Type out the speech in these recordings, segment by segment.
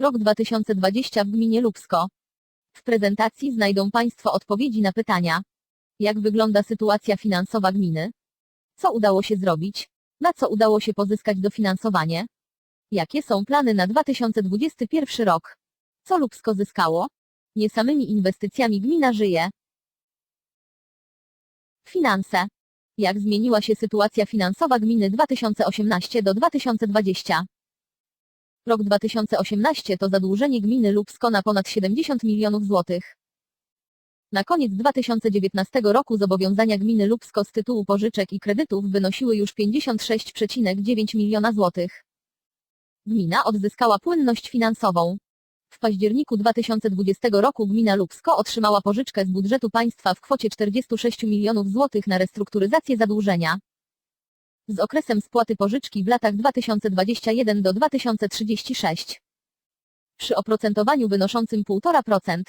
Rok 2020 w gminie Lubsko. W prezentacji znajdą Państwo odpowiedzi na pytania. Jak wygląda sytuacja finansowa gminy? Co udało się zrobić? Na co udało się pozyskać dofinansowanie? Jakie są plany na 2021 rok? Co Lubsko zyskało? Nie samymi inwestycjami gmina żyje. Finanse. Jak zmieniła się sytuacja finansowa gminy 2018 do 2020? Rok 2018 to zadłużenie gminy Lubsko na ponad 70 milionów złotych. Na koniec 2019 roku zobowiązania gminy Lubsko z tytułu pożyczek i kredytów wynosiły już 56,9 miliona złotych. Gmina odzyskała płynność finansową. W październiku 2020 roku gmina Lubsko otrzymała pożyczkę z budżetu państwa w kwocie 46 milionów złotych na restrukturyzację zadłużenia. Z okresem spłaty pożyczki w latach 2021 do 2036. Przy oprocentowaniu wynoszącym 1,5%.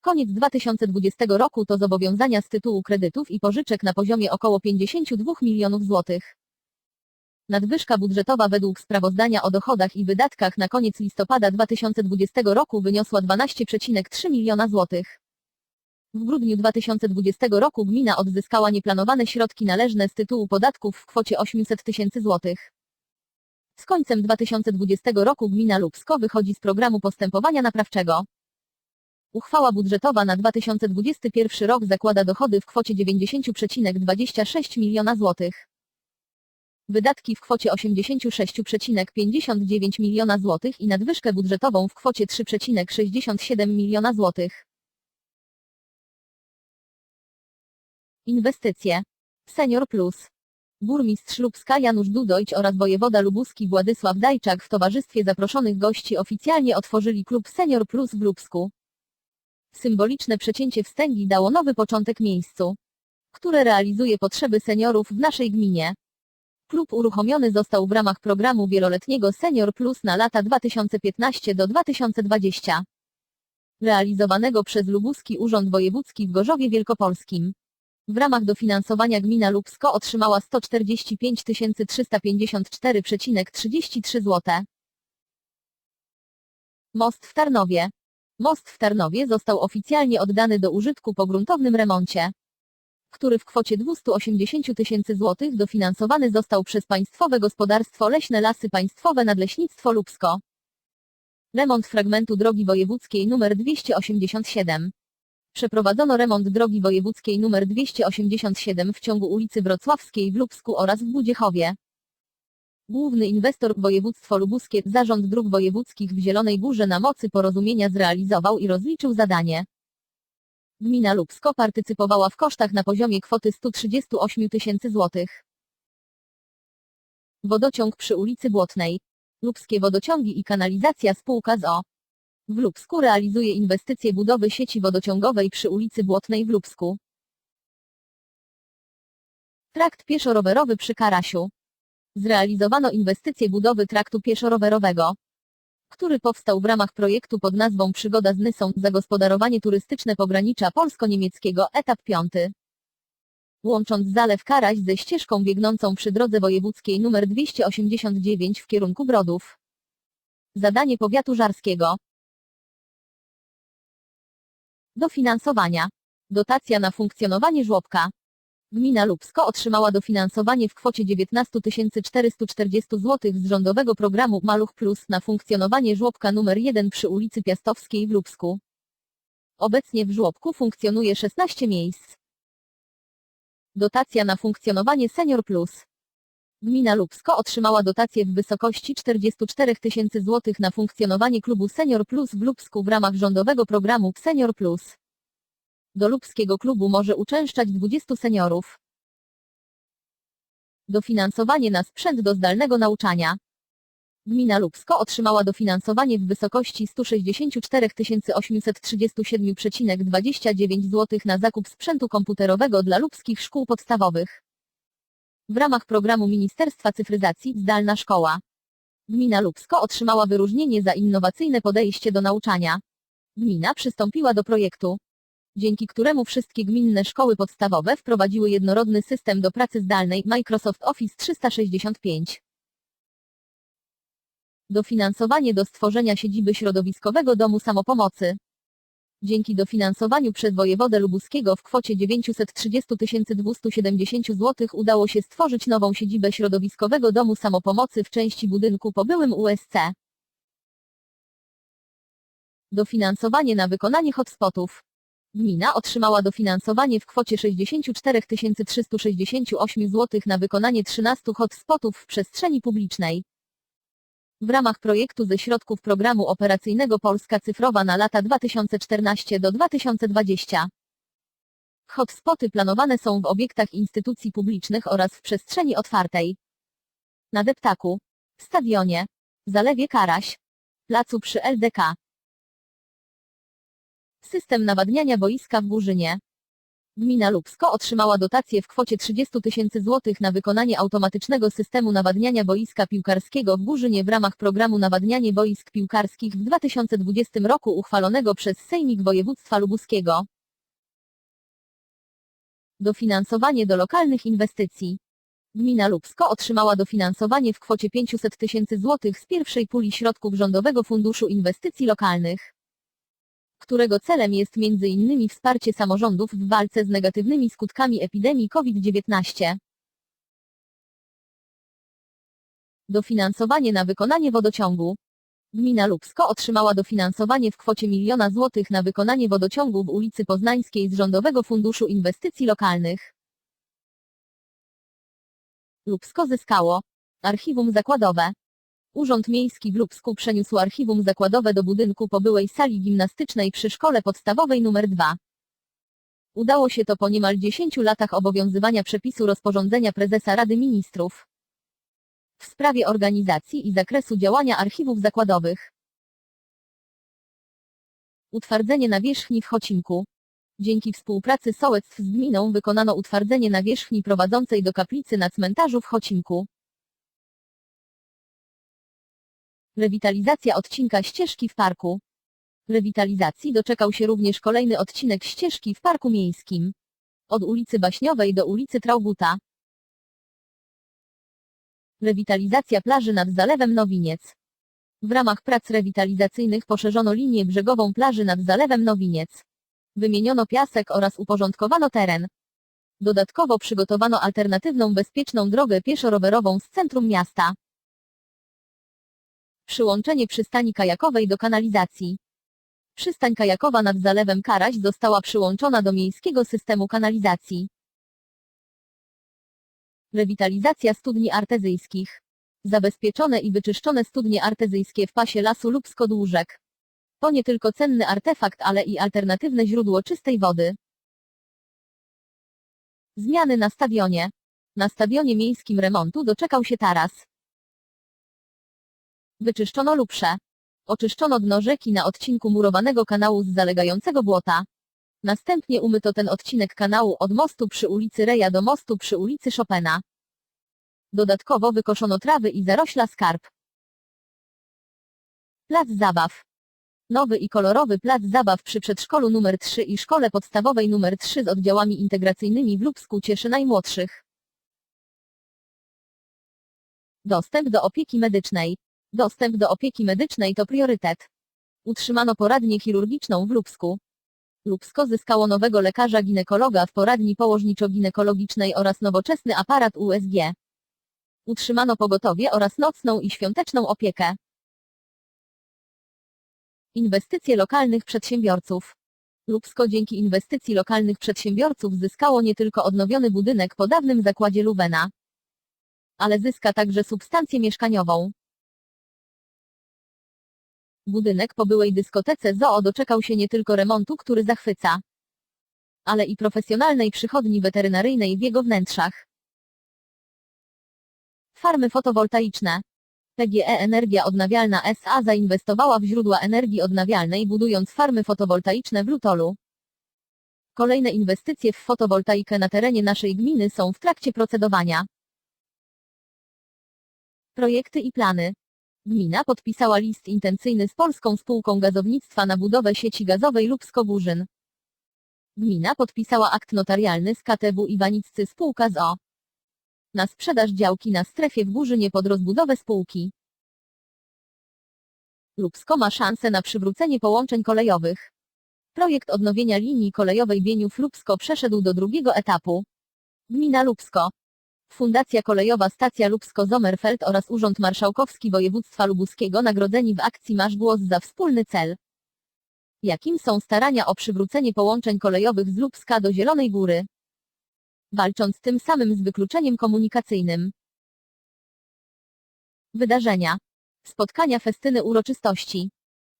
Koniec 2020 roku to zobowiązania z tytułu kredytów i pożyczek na poziomie około 52 milionów złotych. Nadwyżka budżetowa według sprawozdania o dochodach i wydatkach na koniec listopada 2020 roku wyniosła 12,3 miliona złotych. W grudniu 2020 roku gmina odzyskała nieplanowane środki należne z tytułu podatków w kwocie 800 tysięcy złotych. Z końcem 2020 roku gmina Lubsko wychodzi z programu postępowania naprawczego. Uchwała budżetowa na 2021 rok zakłada dochody w kwocie 90,26 miliona złotych. Wydatki w kwocie 86,59 miliona złotych i nadwyżkę budżetową w kwocie 3,67 miliona złotych. Inwestycje. Senior Plus. Burmistrz Lubska Janusz Dudojć oraz wojewoda lubuski Władysław Dajczak w towarzystwie zaproszonych gości oficjalnie otworzyli klub Senior Plus w Lubsku. Symboliczne przecięcie wstęgi dało nowy początek miejscu, które realizuje potrzeby seniorów w naszej gminie. Klub uruchomiony został w ramach programu wieloletniego Senior Plus na lata 2015 do 2020. Realizowanego przez Lubuski Urząd Wojewódzki w Gorzowie Wielkopolskim. W ramach dofinansowania gmina Lubsko otrzymała 145 354,33 zł. Most w Tarnowie. Most w Tarnowie został oficjalnie oddany do użytku po gruntownym remoncie, który w kwocie 280 tysięcy złotych dofinansowany został przez Państwowe Gospodarstwo Leśne Lasy Państwowe Nadleśnictwo Lubsko. Remont fragmentu drogi wojewódzkiej nr 287. Przeprowadzono remont drogi wojewódzkiej nr 287 w ciągu ulicy Wrocławskiej w Lubsku oraz w Budziechowie. Główny inwestor województwo lubuskie, Zarząd Dróg Wojewódzkich w Zielonej Górze na mocy porozumienia zrealizował i rozliczył zadanie. Gmina Lubsko partycypowała w kosztach na poziomie kwoty 138 tysięcy złotych. Wodociąg przy ulicy Błotnej. Lubskie Wodociągi i Kanalizacja Spółka z o. W Lubsku realizuje inwestycje budowy sieci wodociągowej przy ulicy Błotnej w Lubsku. Trakt pieszo-rowerowy przy Karasiu. Zrealizowano inwestycje budowy traktu pieszo-rowerowego, który powstał w ramach projektu pod nazwą Przygoda z Nysą, zagospodarowanie turystyczne pogranicza polsko-niemieckiego, etap 5. Łącząc zalew Karaś ze ścieżką biegnącą przy drodze wojewódzkiej nr 289 w kierunku Brodów. Zadanie powiatu żarskiego. Dofinansowania. Dotacja na funkcjonowanie żłobka. Gmina Lubsko otrzymała dofinansowanie w kwocie 19 440 zł z rządowego programu Maluch Plus na funkcjonowanie żłobka nr 1 przy ulicy Piastowskiej w Lubsku. Obecnie w żłobku funkcjonuje 16 miejsc. Dotacja na funkcjonowanie Senior Plus. Gmina Lubsko otrzymała dotację w wysokości 44 tysięcy złotych na funkcjonowanie klubu Senior Plus w Lubsku w ramach rządowego programu Senior Plus. Do lubskiego klubu może uczęszczać 20 seniorów. Dofinansowanie na sprzęt do zdalnego nauczania. Gmina Lubsko otrzymała dofinansowanie w wysokości 164 837,29 zł na zakup sprzętu komputerowego dla lubskich szkół podstawowych. W ramach programu Ministerstwa Cyfryzacji Zdalna Szkoła. Gmina Lubsko otrzymała wyróżnienie za innowacyjne podejście do nauczania. Gmina przystąpiła do projektu dzięki któremu wszystkie gminne szkoły podstawowe wprowadziły jednorodny system do pracy zdalnej Microsoft Office 365. Dofinansowanie do stworzenia siedziby środowiskowego domu samopomocy. Dzięki dofinansowaniu przez wojewodę lubuskiego w kwocie 930 270 zł udało się stworzyć nową siedzibę środowiskowego domu samopomocy w części budynku po byłym USC. Dofinansowanie na wykonanie hotspotów. Gmina otrzymała dofinansowanie w kwocie 64 368 zł na wykonanie 13 hotspotów w przestrzeni publicznej. W ramach projektu ze środków programu operacyjnego Polska Cyfrowa na lata 2014 do 2020. Hotspoty planowane są w obiektach instytucji publicznych oraz w przestrzeni otwartej. Na deptaku, stadionie, zalewie Karaś, placu przy LDK. System nawadniania boiska w Górzynie. Gmina Lubsko otrzymała dotację w kwocie 30 tysięcy złotych na wykonanie automatycznego systemu nawadniania boiska piłkarskiego w Górzynie w ramach programu Nawadnianie boisk piłkarskich w 2020 roku uchwalonego przez Sejmik Województwa Lubuskiego. Dofinansowanie do lokalnych inwestycji. Gmina Lubsko otrzymała dofinansowanie w kwocie 500 tysięcy złotych z pierwszej puli środków Rządowego Funduszu Inwestycji Lokalnych którego celem jest m.in. wsparcie samorządów w walce z negatywnymi skutkami epidemii COVID-19. Dofinansowanie na wykonanie wodociągu. Gmina Lubsko otrzymała dofinansowanie w kwocie miliona złotych na wykonanie wodociągu w ulicy Poznańskiej z Rządowego Funduszu Inwestycji Lokalnych. Lubsko zyskało archiwum zakładowe. Urząd Miejski w Lubsku przeniósł archiwum zakładowe do budynku po byłej sali gimnastycznej przy szkole podstawowej nr 2. Udało się to po niemal 10 latach obowiązywania przepisu rozporządzenia prezesa Rady Ministrów w sprawie organizacji i zakresu działania archiwów zakładowych. Utwardzenie nawierzchni w Chocinku. Dzięki współpracy sołectw z gminą wykonano utwardzenie nawierzchni prowadzącej do kaplicy na cmentarzu w Chocinku. Rewitalizacja odcinka ścieżki w parku. Rewitalizacji doczekał się również kolejny odcinek ścieżki w parku miejskim. Od ulicy Baśniowej do ulicy Trauguta. Rewitalizacja plaży nad Zalewem Nowiniec. W ramach prac rewitalizacyjnych poszerzono linię brzegową plaży nad Zalewem Nowiniec. Wymieniono piasek oraz uporządkowano teren. Dodatkowo przygotowano alternatywną bezpieczną drogę pieszo-rowerową z centrum miasta. Przyłączenie przystani kajakowej do kanalizacji. Przystań kajakowa nad zalewem Karaś została przyłączona do miejskiego systemu kanalizacji. Rewitalizacja studni artezyjskich. Zabezpieczone i wyczyszczone studnie artezyjskie w pasie lasu Lubsko-Dłużek. To nie tylko cenny artefakt, ale i alternatywne źródło czystej wody. Zmiany na stadionie. Na stadionie miejskim remontu doczekał się taras. Wyczyszczono lubsze. Oczyszczono dno rzeki na odcinku murowanego kanału z zalegającego błota. Następnie umyto ten odcinek kanału od mostu przy ulicy Reja do mostu przy ulicy Chopina. Dodatkowo wykoszono trawy i zarośla skarb. Plac zabaw. Nowy i kolorowy plac zabaw przy przedszkolu nr 3 i szkole podstawowej nr 3 z oddziałami integracyjnymi w Lubsku cieszy najmłodszych. Dostęp do opieki medycznej. Dostęp do opieki medycznej to priorytet. Utrzymano poradnię chirurgiczną w Lubsku. Lubsko zyskało nowego lekarza ginekologa w poradni położniczo-ginekologicznej oraz nowoczesny aparat USG. Utrzymano pogotowie oraz nocną i świąteczną opiekę. Inwestycje lokalnych przedsiębiorców. Lubsko dzięki inwestycji lokalnych przedsiębiorców zyskało nie tylko odnowiony budynek po dawnym zakładzie Lubena, ale zyska także substancję mieszkaniową. Budynek po byłej dyskotece zoo doczekał się nie tylko remontu, który zachwyca, ale i profesjonalnej przychodni weterynaryjnej w jego wnętrzach. Farmy fotowoltaiczne. PGE Energia Odnawialna SA zainwestowała w źródła energii odnawialnej budując farmy fotowoltaiczne w Lutolu. Kolejne inwestycje w fotowoltaikę na terenie naszej gminy są w trakcie procedowania. Projekty i plany. Gmina podpisała list intencyjny z Polską Spółką Gazownictwa na budowę sieci gazowej Lubsko-Górzyn. Gmina podpisała akt notarialny z KTW Iwaniccy spółka z O. Na sprzedaż działki na strefie w Górzynie pod rozbudowę spółki. Lubsko ma szansę na przywrócenie połączeń kolejowych. Projekt odnowienia linii kolejowej Bieniów-Lubsko przeszedł do drugiego etapu. Gmina Lubsko. Fundacja Kolejowa Stacja Lubsko-Sommerfeld oraz Urząd Marszałkowski Województwa Lubuskiego nagrodzeni w akcji Masz Głos za wspólny cel. Jakim są starania o przywrócenie połączeń kolejowych z Lubska do Zielonej Góry? Walcząc tym samym z wykluczeniem komunikacyjnym. Wydarzenia. Spotkania, festyny, uroczystości.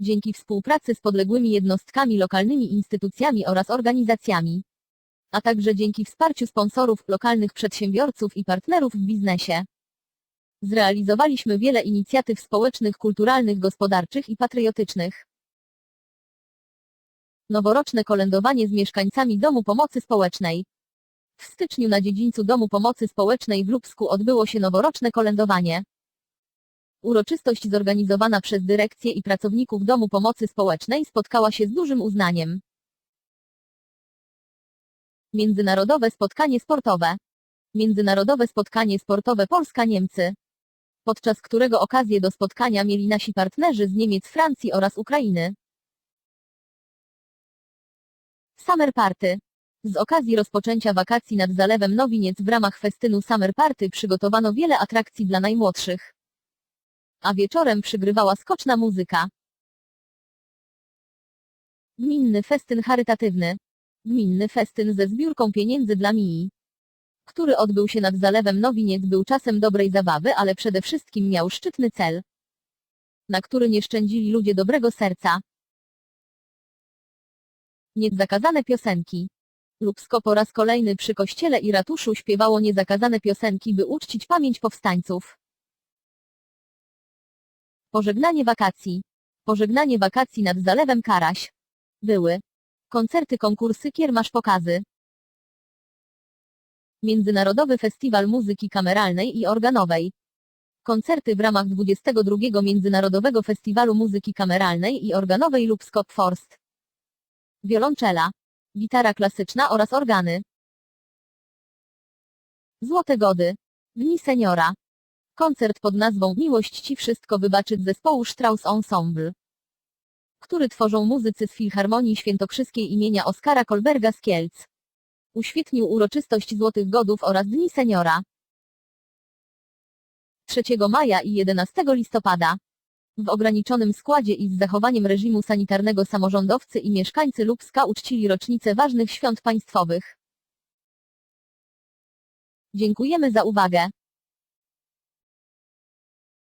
Dzięki współpracy z podległymi jednostkami, lokalnymi instytucjami oraz organizacjami. A także dzięki wsparciu sponsorów, lokalnych przedsiębiorców i partnerów w biznesie. Zrealizowaliśmy wiele inicjatyw społecznych, kulturalnych, gospodarczych i patriotycznych. Noworoczne kolędowanie z mieszkańcami Domu Pomocy Społecznej. W styczniu na dziedzińcu Domu Pomocy Społecznej w Lubsku odbyło się noworoczne kolędowanie. Uroczystość zorganizowana przez dyrekcję i pracowników Domu Pomocy Społecznej spotkała się z dużym uznaniem. Międzynarodowe spotkanie sportowe. Międzynarodowe spotkanie sportowe Polska-Niemcy. Podczas którego okazję do spotkania mieli nasi partnerzy z Niemiec, Francji oraz Ukrainy. Summer Party. Z okazji rozpoczęcia wakacji nad Zalewem Nowiniec w ramach festynu Summer Party przygotowano wiele atrakcji dla najmłodszych. A wieczorem przygrywała skoczna muzyka. Gminny festyn charytatywny. Gminny festyn ze zbiórką pieniędzy dla Mii. Który odbył się nad Zalewem Nowiniec był czasem dobrej zabawy, ale przede wszystkim miał szczytny cel. Na który nie szczędzili ludzie dobrego serca. Niezakazane piosenki. Lubsko po raz kolejny przy kościele i ratuszu śpiewało niezakazane piosenki, by uczcić pamięć powstańców. Pożegnanie wakacji. Pożegnanie wakacji nad Zalewem Karaś. Były. Koncerty, konkursy, kiermasz, pokazy. Międzynarodowy Festiwal Muzyki Kameralnej i Organowej. Koncerty w ramach 22 Międzynarodowego Festiwalu Muzyki Kameralnej i Organowej Lubskop Forst. Wiolonczela. Gitara klasyczna oraz organy. Złote Gody. Dni Seniora. Koncert pod nazwą Miłość Ci Wszystko wybaczyć zespołu Strauss Ensemble. Który tworzą muzycy z Filharmonii Świętokrzyskiej imienia Oskara Kolberga z Kielc. Uświetnił uroczystość Złotych Godów oraz Dni Seniora. 3 maja i 11 listopada. W ograniczonym składzie i z zachowaniem reżimu sanitarnego samorządowcy i mieszkańcy Lubska uczcili rocznicę ważnych świąt państwowych. Dziękujemy za uwagę.